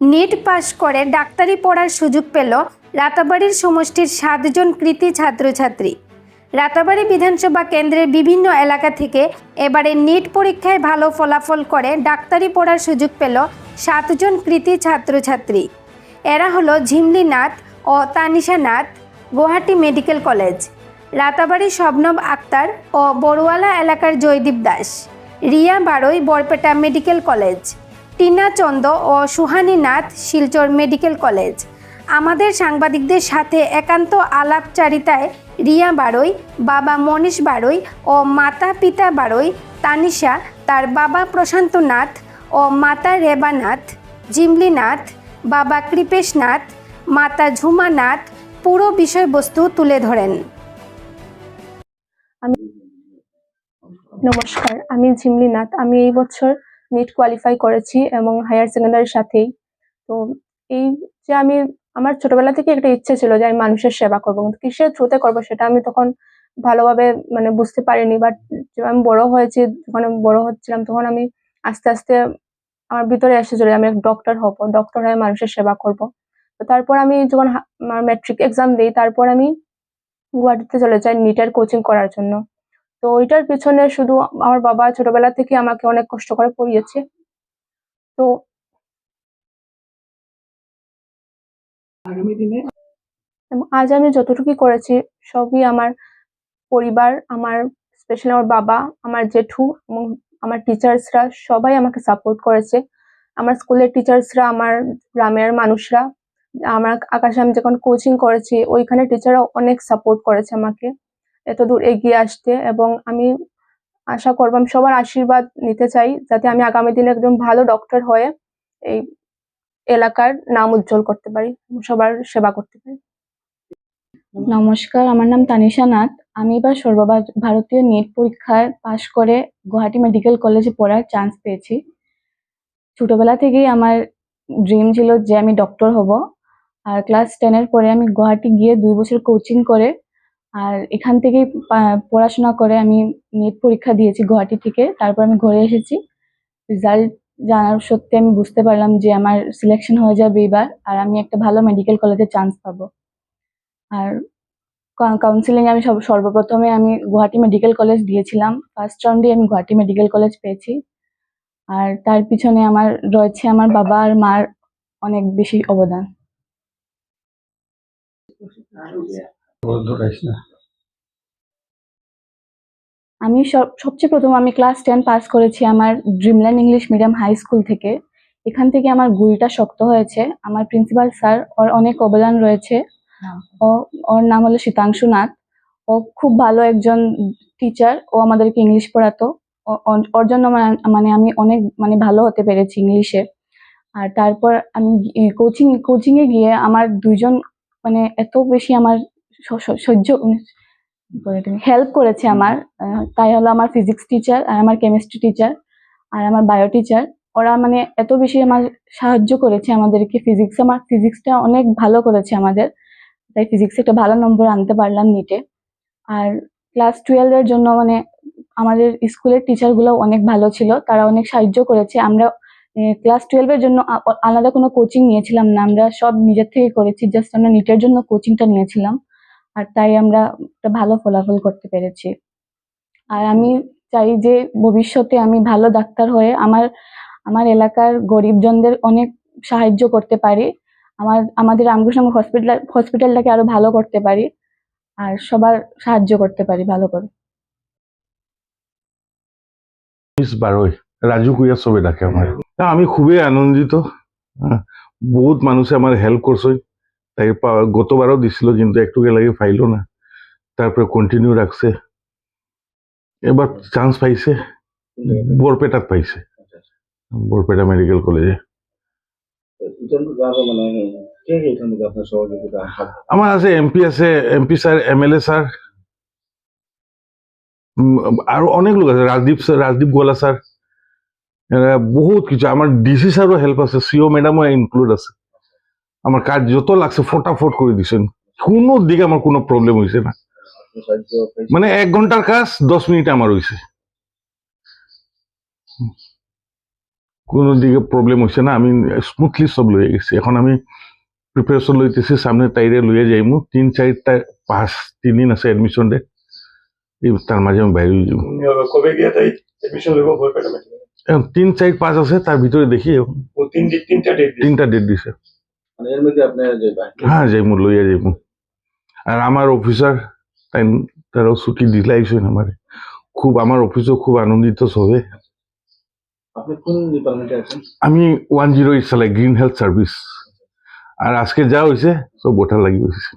Net পাশ করে ডাক্তারি পড়ার সুযোগ পেল রাতাবাড়ির সমষ্টির সাতজন কৃতি ছাত্রছাত্রী। রাতাবাড়ি বিধানসভা কেন্দ্রের বিভিন্ন এলাকা থেকে এবারে নিট পরীক্ষায় ভালো ফলাফল করে ডাক্তারি পড়ার সুযোগ পেল সাতজন কৃতি ছাত্রছাত্রী। এরা হলো ঝিমলি নাথ ও তানিশা নাথ, গুয়াহাটি মেডিকেল কলেজ, রাতাবাড়ি শবনব আক্তার ও বড়ুয়ালা এলাকার জয়দীপ দাস, রিয়া বারৈ বরপেটা মেডিকেল কলেজ টিনা চন্দ ও সুহানি নাথ শিলচর মেডিকেল কলেজ। আমাদের সাংবাদিকদের সাথে একান্ত আলাপচারিতায় রিয়া বারৈ বাবা মনীষ বারৈ ও মাতা পিতা বারৈ তানিশা, তার বাবা প্রশান্ত নাথ ও মাতা রেবা নাথ, জিমলি নাথ, বাবা কৃপেশ নাথ, মাতা ঝুমা নাথ পুরো বিষয়বস্তু তুলে ধরেন। নমস্কার, আমি ঝিমলি নাথ। আমি এই বছর নেট কোয়ালিফাই করেছি এবং হায়ার সেকেন্ডারির সাথেই। তো এই যে আমি, আমার ছোটবেলা থেকে একটা ইচ্ছে ছিল যে আমি মানুষের সেবা করব। কিন্তু কিসের থ্রুতে করব সেটা আমি তখন ভালোভাবে মানে বুঝতে পারিনি। বাট আমি বড় হয়েছি, যখন আমি বড় হচ্ছিলাম, তখন আমি আস্তে আস্তে আমার ভিতরে এসেছিল যে আমি ডক্টর হব ডক্টর হয়ে মানুষের সেবা করব। তো তারপর আমি যখন আমার ম্যাট্রিক এক্সাম দিই, তারপর আমি গুয়াহাটিতে চলে যাই নিটের কোচিং করার জন্য। তো ওইটার পিছনে শুধু আমার বাবা ছোটবেলা থেকে আমাকে অনেক কষ্ট করে পড়িয়েছে। তো আগামী দিনে? আজ আমি যতটুকু করেছি সবই আমার পরিবার আমার স্পেশালি আমার বাবা আমার জেঠু এবং আমার টিচার্সরা সবাই আমাকে সাপোর্ট করেছে। আমার স্কুলের টিচার্সরা আমার গ্রামের মানুষরা আমার আকাশে আমি যখন কোচিং করেছি ওইখানে টিচাররা অনেক সাপোর্ট করেছে আমাকে। এত দূর এগিয়ে আসতে এবং আমি আশা করব, আমি সবার আশীর্বাদ নিতে চাই যাতে আমি আগামী দিনে একজন ভালো ডক্টর হয়ে এই এলাকার নাম উজ্জ্বল করতে পারি সবার সেবা করতে পারি। নমস্কার, আমার নাম তানিশা নাথ। আমি এবার সর্বভারত- ভারতীয় নেট পরীক্ষায় পাশ করে গুয়াহাটি মেডিকেল কলেজে পড়ার চান্স পেয়েছি। ছোটবেলা থেকেই আমার ড্রিম ছিল যে আমি ডক্টর হব। আর ক্লাস টেনের পরে আমি গুয়াহাটি গিয়ে দুই বছর কোচিং করে আর এখান থেকেই পড়াশোনা করে আমি নেট পরীক্ষা দিয়েছি গুয়াহাটি থেকে। তারপর আমি ঘরে এসেছি। রেজাল্ট জানার সত্যি আমি বুঝতে পারলাম যে আমার সিলেকশন হয়ে যাবে এবার, আর আমি একটা ভালো মেডিকেল কলেজে চান্স পাবো। আর কাউন্সিলিং আমি সব, সর্বপ্রথমে আমি গুয়াহাটি মেডিকেল কলেজ দিয়েছিলাম। ফার্স্ট রাউন্ডে আমি গুয়াহাটি মেডিকেল কলেজ পেয়েছি। আর তার পিছনে আমার, রয়েছে আমার বাবা আর মার অনেক বেশি অবদান। আমি সব সবচেয়ে প্রথম আমি ক্লাস টেন পাস করেছি আমার Dreamland English medium high school থেকে। এখান থেকে আমার গুড়িটা শক্ত হয়েছে। আমার প্রিন্সিপাল স্যার ওর অনেক অবদান রয়েছে। ও ওর নাম হলো শীতাংশু নাথ। ও খুব ভালো একজন টিচার ও আমাদেরকে ইংলিশ পড়াতো। ওর- জন্য মানে- মানে আমি অনেক মানে ভালো হতে পেরেছি ইংলিশে আর তারপর আমি কোচিং কোচিংয়ে গিয়ে আমার দুইজন মানে এত বেশি আমার স- স- সহ্য হেল্প করেছে আমার তাই হলো আমার ফিজিক্স টিচার আর আমার কেমিস্ট্রি টিচার আর আমার বায়ো টিচার ওরা মানে এত বেশি আমার সাহায্য করেছে আমাদেরকে ফিজিক্স আমার ফিজিক্সটা অনেক ভালো করেছে আমাদের। তাই ফিজিক্সে একটা ভালো নম্বর আনতে পারলাম নিটে আর ক্লাস টুয়েলভের জন্য মানে আমাদের স্কুলের টিচারগুলো অনেক ভালো ছিল তারা অনেক সাহায্য করেছে। আমরা ক্লাস টুয়েলভের জন্য আলাদা কোনো কোচিং নিয়েছিলাম না আমরা সব নিজের থেকে করেছি জাস্ট আমরা নিটের জন্য কোচিংটা নিয়েছিলাম। আর তাই আমরা একটা ভালো ফলাফল করতে পেরেছি। আর আমি চাই যে ভবিষ্যতে আমি ভালো ডাক্তার হয়ে আমার আমার এলাকার গরিবজনদের অনেক সাহায্য করতে পারি। আমার আমাদের রামকৃষ্ণ হসপিটাল হসপিটালটাকে আরও ভালো করতে পারি। আর সবার সাহায্য করতে পারি ভালো করে। মিস বারৈ রাজু কুইয়া চবে ডাকে আমার। তা আমি খুবই আনন্দিত। হ্যাঁ, বহুত মানুষে আমার হেল্প করছে। পা- গতবারও দিছিল কিন্তু একটুকে লাগে পাইলো না। তারপরে কন্টিনিউ রাখছে। এবার চান্স পাইছে বরপেটাত পাইছে। বরপেটা মেডিকেল কলেজে ইতিমধ্যে আরও মানে কে কে ইতিমধ্যে আপনার সহযোগিতা হাত- আমার আছে এমপি আছে MP sir M L A sir আরও অনেক লোক আছে রাজদীপ স্যার রাজদীপ গোলা স্যার বহুত কিছু আমার ডিসি স্যারও হেল্প আছে সিও ম্যাডামও ইনক্লুড আছে। আমার কাজ যত লাগছে ফটাফট করে দিছেন। কোনো দিকে আমার কোনো প্রবলেম হয়েছে না। মানে এক ঘণ্টার কাজ দশ মিনিটে আমার হয়েছে কোনো দিকে প্রবলেম হয়েছে না। আমি স্মুথলি সব লয়ে গেছি। এখন আমি প্রিপারেশন লইতেছি সামনে তাইরে লইয়া যাইমু। তিন চারটা পাঁচ তিন দিন আছে এডমিশন এই তার মাঝে আমি বাইরে যাব কবে গিয়ে তাই এডমিশন লব বৰপেটা মেট্ৰিক তিন চার পাঁচ আছে তার ভিতরে দেখি। তিনটা ডেট দিছে। মানে হ্যাঁ যাইমু লইয়া যাইমু। আর আমার অফিসার তাই তারাও ছুটি দিলাইছেন আমার। খুব আমার অফিসও খুব আনন্দিত সবে। আমি ওয়ান জিরো এইট চালাই গ্রিন হেলথ সার্ভিস আর আজকে যা হয়েছে সব বোঠা লাগি হয়েছে